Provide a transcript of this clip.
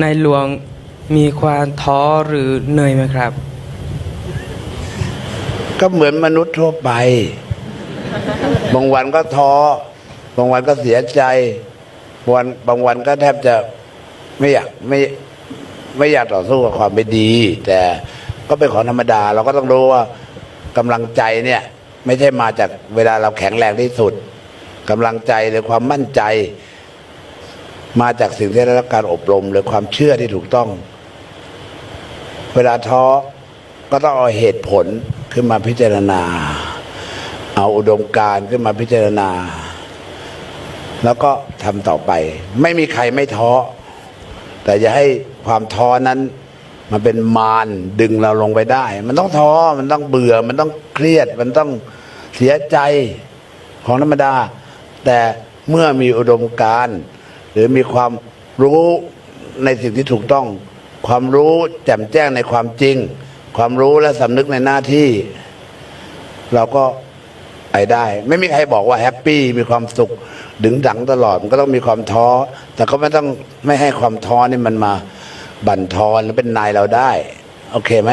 ในหลวงมีความท้อหรือเหนื่อยไหมครับ ก็เหมือนมนุษย์ทั่วไป บางวันก็ท้อ บางวันก็เสียใจบางวันบางวันก็แทบจะไม่อยากไม่ไม่อยากต่อสู้กับความไม่ดี แต่ก็เป็นของธรรมดา เราก็ต้องรู้ว่ากำลังใจเนี่ย ไม่ใช่มาจากเวลาเราแข็งแรงที่สุดกำลังใจหรือความมั่นใจ มาจากสิ่งที่ได้รับการอบรม หรือความเชื่อที่ถูกต้อง เวลาท้อก็ต้องเอาเหตุผลขึ้นมาพิจารณา เอาอุดมการณ์ขึ้นมาพิจารณา แล้วก็ทำต่อไป ไม่มีใครไม่ท้อ แต่อย่าให้ความท้อนั้น มันเป็นมารดึงเราลงไปได้ มันต้องท้อมันต้องเบื่อ มันต้องเครียด มันต้องเสียใจของธรรมดา แต่เมื่อมีอุดมการณ์ หรือมีความรู้ในสิ่งที่ถูกต้อง ความรู้แจ่มแจ้งในความจริง ความรู้และสำนึกในหน้าที่ เราก็ไปได้ ไม่มีใครบอกว่าแฮปปี้มีความสุข ดึงดังตลอดมันก็ต้องมีความท้อ แต่ก็ไม่ต้องไม่ให้ความท้อนี่มันมาบั่นทอนหรือเป็นนายเราได้ โอเคไหม